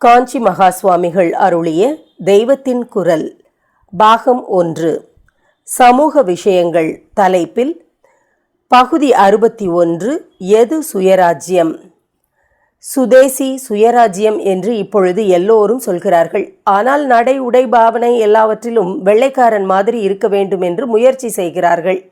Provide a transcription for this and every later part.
காஞ்சி மகா சுவாமிகள் அருளிய தெய்வத்தின் குரல் பாகம் ஒன்று சமூக விஷயங்கள் தலைப்பில் பகுதி அறுபத்தி ஒன்று எது சுயராஜ்யம்? சுதேசி சுயராஜ்யம் என்று இப்பொழுது எல்லோரும் சொல்கிறார்கள். ஆனால் நடை உடை பாவனை எல்லாவற்றிலும் வெள்ளைக்காரன் மாதிரி இருக்க வேண்டும் என்று முயற்சி செய்கிறார்கள்.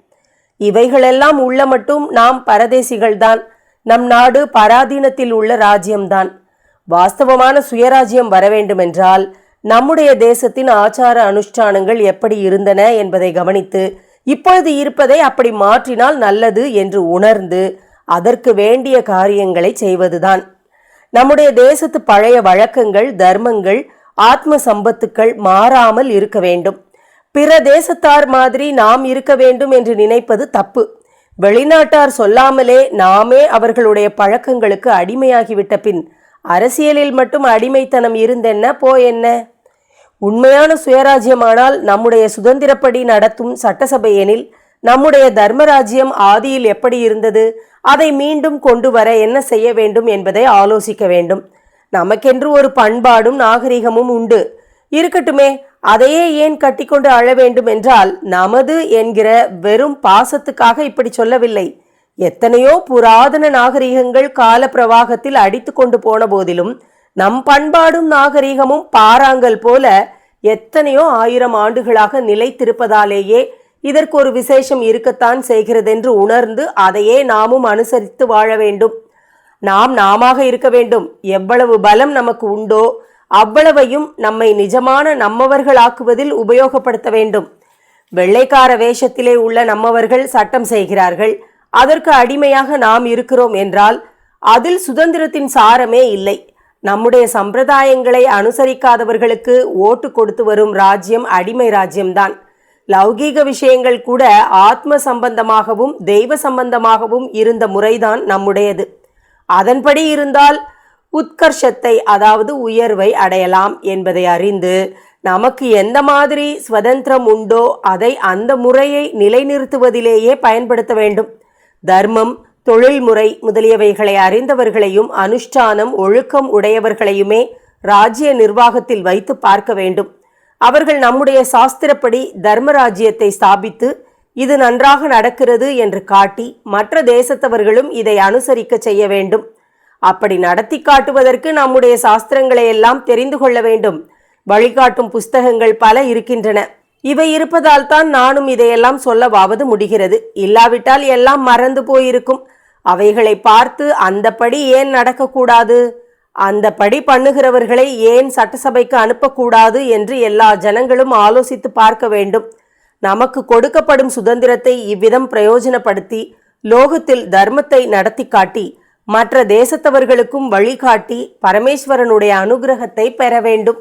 இவைகளெல்லாம் உள்ள மட்டும் நாம் பரதேசிகள்தான். நம் நாடு பராதீனத்தில் உள்ள ராஜ்யம்தான். வாஸ்தவமான சுயராஜ்யம் வர வேண்டுமென்றால் நம்முடைய தேசத்தின் ஆச்சார அனுஷ்டானங்கள் எப்படி இருந்தன என்பதை கவனித்து இப்பொழுது இருப்பதை அப்படி மாற்றினால் நல்லது என்று உணர்ந்து அதற்கு வேண்டிய காரியங்களை செய்வதுதான். நம்முடைய தேசத்து பழைய வழக்கங்கள் தர்மங்கள் ஆத்ம சம்பத்துக்கள் மாறாமல் இருக்க வேண்டும். பிற தேசத்தார் மாதிரி நாம் இருக்க வேண்டும் என்று நினைப்பது தப்பு. வெளிநாட்டார் சொல்லாமலே நாமே அவர்களுடைய பழக்கங்களுக்கு அடிமையாகிவிட்ட பின் அரசியலில் மட்டும் அடிமைத்தனம் இருந்தென்ன? போ என்ன? உண்மையான சுயராஜ்யமானால் நம்முடைய சுதந்திரப்படி நடத்தும் சட்டசபை எனில் நம்முடைய தர்மராஜ்யம் ஆதியில் எப்படி இருந்தது? அதை மீண்டும் கொண்டு வர என்ன செய்ய வேண்டும் என்பதை ஆலோசிக்க வேண்டும். நமக்கென்று ஒரு பண்பாடும் நாகரிகமும் உண்டு. இருக்கட்டுமே அதையே ஏன் கட்டிக்கொண்டு அழ வேண்டும் என்றால் நமது என்கிற வெறும் பாசத்துக்காக இப்படி சொல்லவில்லை. எத்தனையோ புராதன நாகரிகங்கள் கால பிரவாகத்தில் அடித்து கொண்டு போன போதிலும் நம் பண்பாடும் நாகரிகமும் பாறாங்கல் போல எத்தனையோ ஆயிரம் ஆண்டுகளாக நிலைத்திருப்பதாலேயே இதற்கு ஒரு விசேஷம் இருக்கத்தான் செய்கிறதென்று உணர்ந்து அதையே நாமும் அனுசரித்து வாழ வேண்டும். நாம் நாமாக இருக்க வேண்டும். எவ்வளவு பலம் நமக்கு உண்டோ அவ்வளவையும் நம்மை நிஜமான நம்மவர்களாக்குவதில் உபயோகப்படுத்த வேண்டும். வெள்ளைக்கார வேஷத்திலே உள்ள நம்மவர்கள் சட்டம் செய்கிறார்கள். அதற்கு அடிமையாக நாம் இருக்கிறோம் என்றால் அதில் சுதந்திரத்தின் சாரமே இல்லை. நம்முடைய சம்பிரதாயங்களை அனுசரிக்காதவர்களுக்கு ஓட்டு கொடுத்து வரும் ராஜ்யம் அடிமை ராஜ்யம்தான். லௌகீக விஷயங்கள் கூட ஆத்ம சம்பந்தமாகவும் தெய்வ சம்பந்தமாகவும் இருந்த முறைதான் நம்முடையது. அதன்படி இருந்தால் உத்கர்ஷத்தை அதாவது உயர்வை அடையலாம் என்பதை அறிந்து நமக்கு எந்த மாதிரி சுதந்திரம் உண்டோ அதை அந்த முறையை நிலைநிறுத்துவதிலேயே பயன்படுத்த வேண்டும். தர்மம் தொழில்முறை முதலியவைகளை அறிந்தவர்களையும் அனுஷ்டானம் ஒழுக்கம் உடையவர்களையுமே ராஜ்ய நிர்வாகத்தில் வைத்து பார்க்க வேண்டும். அவர்கள் நம்முடைய சாஸ்திரப்படி தர்மராஜ்யத்தை ஸ்தாபித்து இது நன்றாக நடக்கிறது என்று காட்டி மற்ற தேசத்தவர்களும் இதை அனுசரிக்க செய்ய வேண்டும். அப்படி நடத்தி காட்டுவதற்கு நம்முடைய சாஸ்திரங்களை எல்லாம் தெரிந்து கொள்ள வேண்டும். வழிகாட்டும் புஸ்தகங்கள் பல இருக்கின்றன. இவை இருப்பதால் தான் நானும் இதையெல்லாம் சொல்லவாவது முடிகிறது. இல்லாவிட்டால் எல்லாம் மறந்து போயிருக்கும். அவைகளை பார்த்து அந்தப்படி ஏன் நடக்கக்கூடாது? அந்தப்படி பண்ணுகிறவர்களை ஏன் சட்டசபைக்கு அனுப்பக்கூடாது என்று எல்லா ஜனங்களும் ஆலோசித்து பார்க்க வேண்டும். நமக்கு கொடுக்கப்படும் சுதந்திரத்தை இவ்விதம் பிரயோஜனப்படுத்தி லோகத்தில் தர்மத்தை நடத்தி காட்டி மற்ற தேசத்தவர்களுக்கும் வழிகாட்டி பரமேஸ்வரனுடைய அனுகிரகத்தை பெற வேண்டும்.